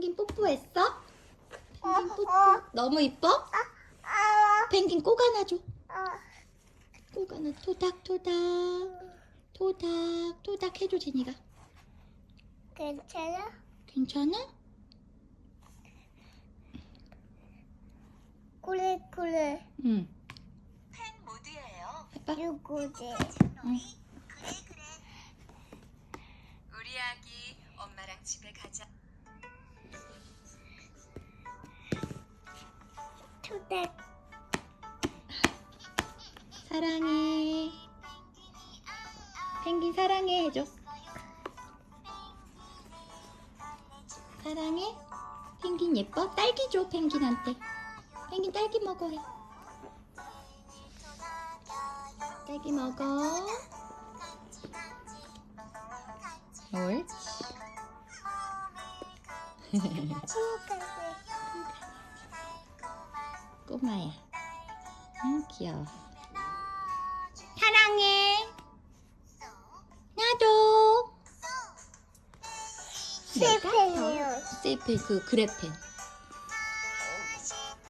펭귄 뽀뽀했어? 펭귄 뽀뽀. 너무 이뻐? 펭귄 꼭 안아줘. 꼭 안아. 토닥토닥. 토닥 토닥 해줘 제니가. 괜찮아? 괜찮아? 그래 그래 응. 팬 모드예요. 해봐. 누구지? 응. 그래 그래. 우리 아기 엄마랑 집에 가자. 초대 사랑해. 펭귄 사랑해 해줘. 사랑해. 펭귄 예뻐? 딸기 줘 펭귄한테. 펭귄 딸기 먹어 해. 딸기 먹어. 옳지. 꼬마야. 응 귀여워. 사랑해. 나도. 내가 더 세이프 그 그래펜.